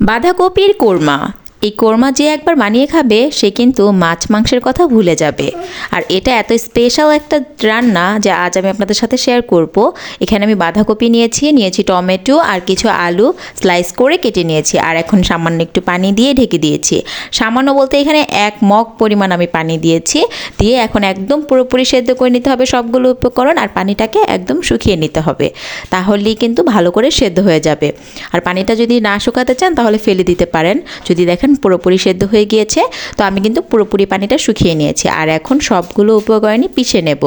বাঁধাকপির কোরমা। এই কোরমা যে একবার বানিয়ে খাবে, সে কিন্তু মাছ মাংসের কথা ভুলে যাবে। আর এটা এত স্পেশাল একটা রান্না যে আজ আমি আপনাদের সাথে শেয়ার করব। এখানে আমি বাঁধাকপি নিয়েছি নিয়েছি টমেটো আর কিছু আলু স্লাইস করে কেটে নিয়েছি। আর এখন সামান্য একটু পানি দিয়ে ঢেকে দিয়েছি। সামান্য বলতে এখানে এক মগ পরিমাণ আমি পানি দিয়েছি। দিয়ে এখন একদম পুরোপুরি সেদ্ধ করে নিতে হবে সবগুলো উপকরণ আর পানিটাকে একদম শুকিয়ে নিতে হবে। তাহলেই কিন্তু ভালো করে সেদ্ধ হয়ে যাবে। আর পানিটা যদি না শুকাতে চান, তাহলে ফেলে দিতে পারেন। যদি দেখেন পুরোপুরি সেদ্ধ হয়ে গিয়েছে। তো আমি কিন্তু পুরোপুরি পানিটা শুকিয়ে নিয়েছি। আর এখন সবগুলো উপকরণই পিষে নেব।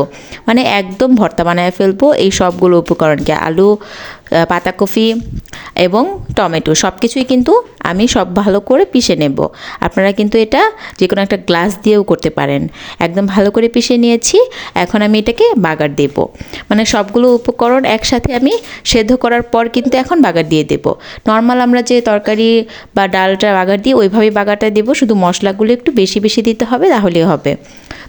মানে একদম ভর্তা বানায় ফেলব এই সবগুলো উপকরণকে। আলু পাতাকপি এবং টমেটো সব কিছুই কিন্তু আমি সব ভালো করে পিষে নেব। আপনারা কিন্তু এটা যে কোনো একটা গ্লাস দিয়েও করতে পারেন। একদম ভালো করে পিষে নিয়েছি, এখন আমি এটাকে বাগার দেব। মানে সবগুলো উপকরণ একসাথে আমি সেদ্ধ করার পর কিন্তু এখন বাগার দিয়ে দেব। নর্মাল আমরা যে তরকারি বা ডালটা বাগার দিই ওইভাবেই বাগারটা দেবো, শুধু মশলাগুলো একটু বেশি বেশি দিতে হবে, তাহলেই হবে।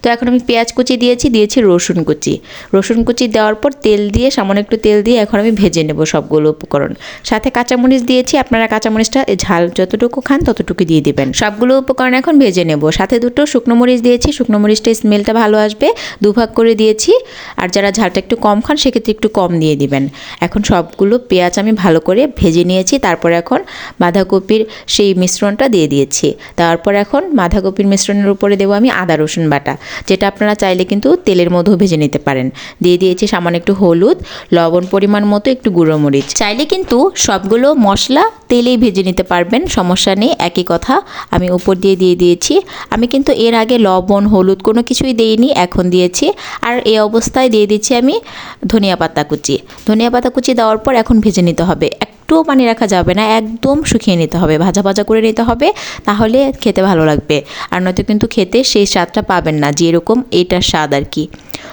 তো এখন আমি পেঁয়াজ কুচি দিয়েছি দিয়েছি রসুন কুচি। রসুন কুচি দেওয়ার পর তেল দিয়ে, সামান্য একটু তেল দিয়ে এখন আমি ভেজে নেব সবগুলো উপকরণ। সাথে কাঁচামরিচ দিয়েছি, আপনারা কাঁচামরিচটা ঝাল যতটুকু খান ততটুকু দিয়ে দিবেন। সবগুলো উপকরণ এখন ভেজে নেব। সাথে দুটো শুকনো মরিচ দিয়েছি, শুকনো মরিচটা স্মেলটা ভালো আসবে, দুভাগ করে দিয়েছি। আর যারা ঝালটা একটু কম খান, সেক্ষেত্রে একটু কম দিয়ে দিবেন। এখন সবগুলো পেঁয়াজ আমি ভালো করে ভেজে নিয়েছি, তারপর এখন বাঁধাকপির সেই মিশ্রণটা দিয়ে দিয়েছি। তারপর এখন বাঁধাকপির মিশ্রণের উপরে দেবো আমি আদা রসুন বাটা। যেটা আপনারা চাইলে কিন্তু তেলের মধ্যেও ভেজে নিতে পারেন। দিয়ে দিয়েছি সামান্য একটু হলুদ, লবণ পরিমাণ মতো একটু গুঁড়ো মরিচ। চাইলে কিন্তু সবগুলো মশলা তেলেই ভেজে নিতে পারবেন, সমস্যা নেই, একই কথা। আমি উপর দিয়ে দিয়ে দিয়েছি। আমি কিন্তু এর আগে লবণ, হলুদ কোনো কিছুই দেইনি, এখন দিয়েছি। আর এই অবস্থায় দিয়ে দিচ্ছি আমি ধনিয়া পাতা কুচি। ধনিয়া পাতা কুচি দেওয়ার পর এখন ভেজে নিতে হবে। একটুও পানি রাখা যাবে না, একদম শুকিয়ে নিতে হবে। ভাজা ভাজা করে নিতে হবে, তাহলে খেতে ভালো লাগবে। আর নয়তো কিন্তু খেতে সেই স্বাদটা পাবেন না যে এরকম এটার স্বাদ আর কি।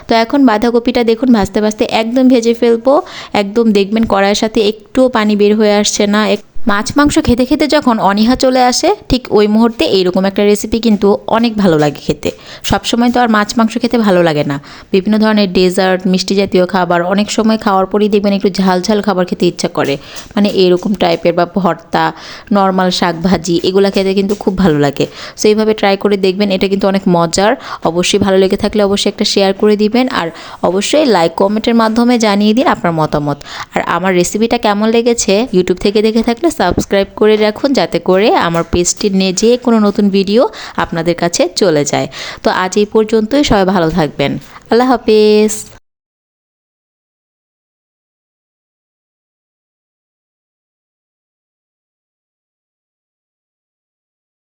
তো এখন বাঁধাকপিটা দেখুন, ভাজতে ভাজতে একদম ভেজে ফেলব। একদম দেখবেন কড়াইয়ের সাথে একটুও পানি বের হয়ে আসছে না মাছ মাংস খেতে খেতে যখন অনীহা চলে আসে, ঠিক ওই মুহূর্তে এইরকম একটা রেসিপি কিন্তু অনেক ভালো লাগে খেতে। সবসময় তো আর মাছ মাংস খেতে ভালো লাগে না। বিভিন্ন ধরনের ডেজার্ট মিষ্টি জাতীয় খাবার, অনেক সময় খাওয়ার পরেই দেখবেন একটু ঝাল ঝাল খাবার খেতে ইচ্ছা করে। মানে এরকম টাইপের বা ভর্তা নর্মাল শাক ভাজি এগুলো খেতে কিন্তু খুব ভালো লাগে। সো এইভাবে ট্রাই করে দেখবেন, এটা কিন্তু অনেক মজার। অবশ্যই ভালো লেগে থাকলে অবশ্যই একটা শেয়ার করে দিবেন। আর অবশ্যই লাইক কমেন্টের মাধ্যমে জানিয়ে দিন আপনার মতামত। আর আমার রেসিপিটা কেমন লেগেছে ইউটিউব থেকে দেখে থাকলে সাবস্ক্রাইব করে রাখুন যাতে করে আমার পেজটি নিয়ে যে কোনো নতুন ভিডিও আপনাদের কাছে চলে যায়। তো আজ এই পর্যন্তই, সবাই ভালো থাকবেন। আল্লাহ হাফেজ।